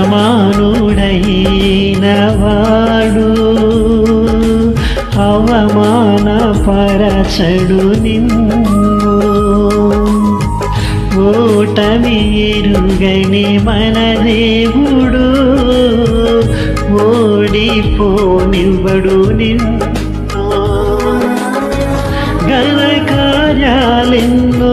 అసమానుడైన అవమాన పరచడు నిన్ను. ఓటమి ఎరుగని మన దేవుడు ఓడిపోనివ్వడు నిన్ను. ఘన కార్యాలెన్నో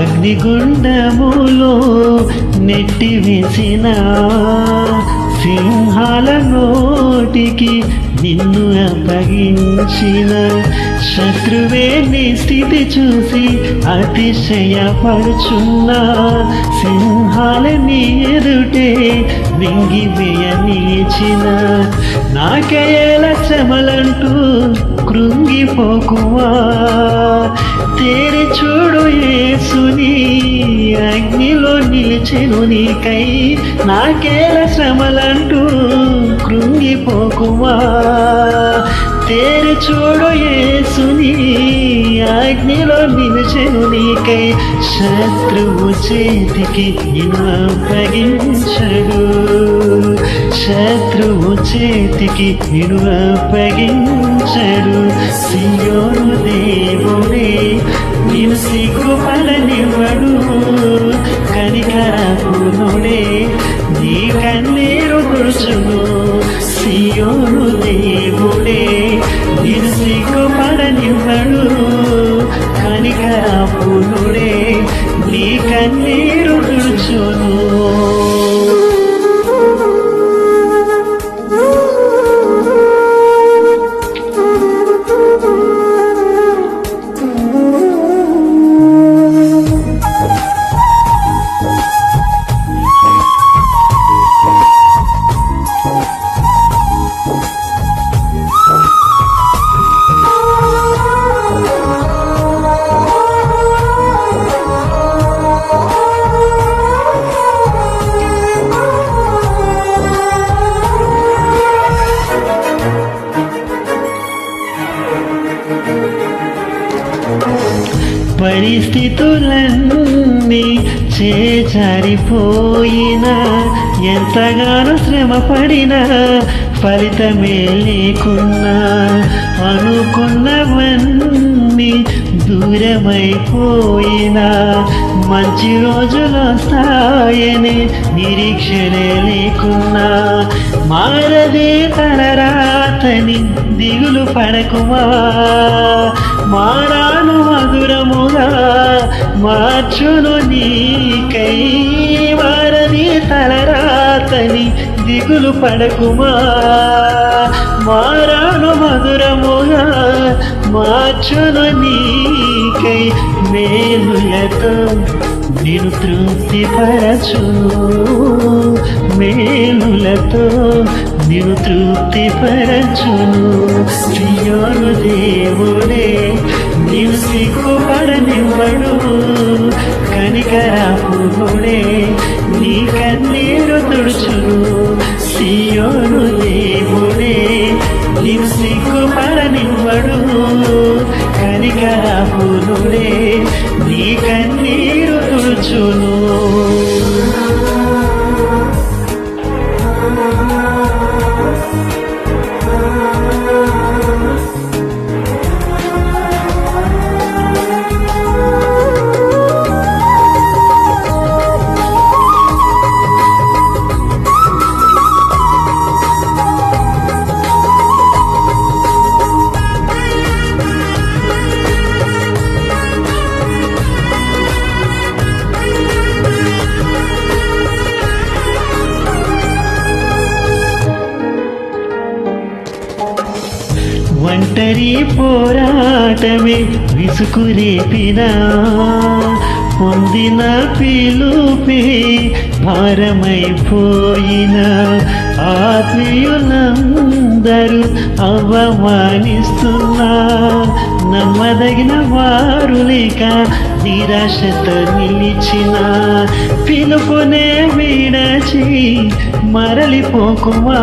అగ్నిగుండములో నెట్టి నెట్టివేసిన సింహాల నోటికి నిన్ను అప్పగించిన. శత్రువే నీ స్థితి చూసి అతిశయపడుచున్నా. సింహాల నీ ఎదుటే వింగివేయ నిలిచిన నాకేల చెమలంటూ కృంగిపోకువా? తేరి చూడు ఏసుని అగ్నిలో నిలిచెను నీకై. నాకేల శ్రమలంటూ కృంగిపోకుమా తేరి చూడు ఏసుని అగ్నిలో నిలిచెను నీకై. శత్రువు చేతికి నిన్ను అప్పగించడు. శత్రువు చేతికి నిన్ను అప్పగించడు సియోను దేవుడే నేను సిగ్గుపడనివ్వడు కనికరపునుడే నీ కన్నీరు తుడుచును సియోను దేవుడే నేను సిగ్గుపడనివ్వడు కనికరపునుడే నీ కన్నీరు తుడుచును పరిస్థితులన్నీ చేజారిపోయినా ఎంతగానో శ్రమ పడినా ఫలితమే లేకున్నా అనుకున్నవన్నీ దూరమైపోయినా మంచి రోజులు వస్తాయని నిరీక్షణే లేకున్నా. మారదే తన రాతని దిగులు పడకుమా? మారాను మధురముగా మార్చును నీకై వారని తలరాతని దిగులు పడకుమా? మారాను మధురముగా మార్చును నీకై మేలులతో నేను తృప్తిపరచు మేలులతో నిన్ను తృప్తి పరచును. సియోను దేవుడే నీవు సిగ్గుపడనివ్వడు. కనికరాపుడే నీ కన్నీరు తుడుచును. సియోను దేవుడే. ఒంటరి పోరాటమే విసుకురేపిన పొందిన పిలుపే భారమైపోయిన. ఆత్మీయులందరూ అవమానిస్తున్నా నమ్మదగిన వారు లేక నిరాశతో నిలిచిన. పిలుపునే విడచి మరలిపోకుమా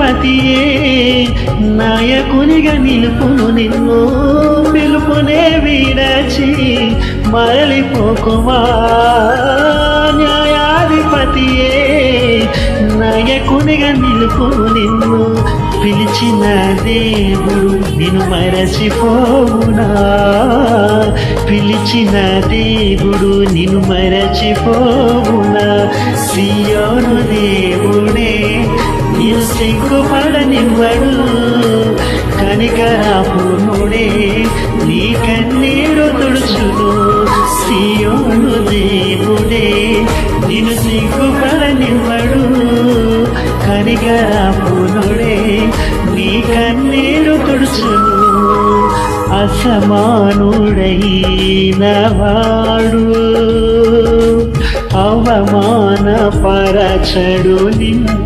న్యాయాధిపతియే నాయకునిగా నిలుపును నిన్ను పిలుపునే విడచి మరలిపోకుమా న్యాయాధిపతియే నాయకునిగా నిలుపును నిన్ను పిలిచిన దేవుడు నిన్ను మరచిపోవునా? పిలిచిన దేవుడు నిన్ను మరచిపోవునా? సియోను దేవుడే నిన్ను సిగ్గుపడనివ్వడు కనికరాపునుడే నీ కన్నీరు తుడుచుడు సీయోను దేవుడే నిన్ను సిగ్గుపడనివ్వడు కనికరాపునుడే నీ కన్నీరు తుడుచుడు అసమానుడైనవాడు అవమాన పరచడు నిన్ను.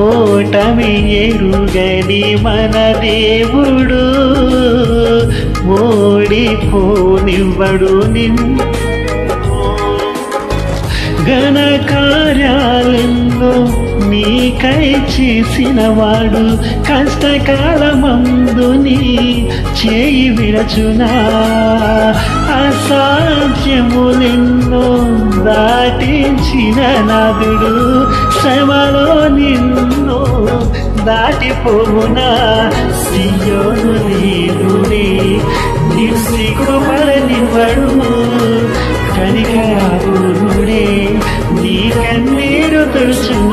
ఓటమి ఎరుగని మన దేవుడు. ఓడిపోనివ్వడు నిన్ను. ఘన కార్యాలెన్నో నీకై చేసిన వాడు కష్టకాలమందు నీ చేయి విరచునా? అసాధ్యములెన్నో దాటించిన నాదుడు శ్రమలో నిన్ను దాటిపోవునా? సియోను దేవుడే నీవు సిగ్గుపడనివ్వడు కనికరాపురుడే నీ కన్నీరు తుడుచును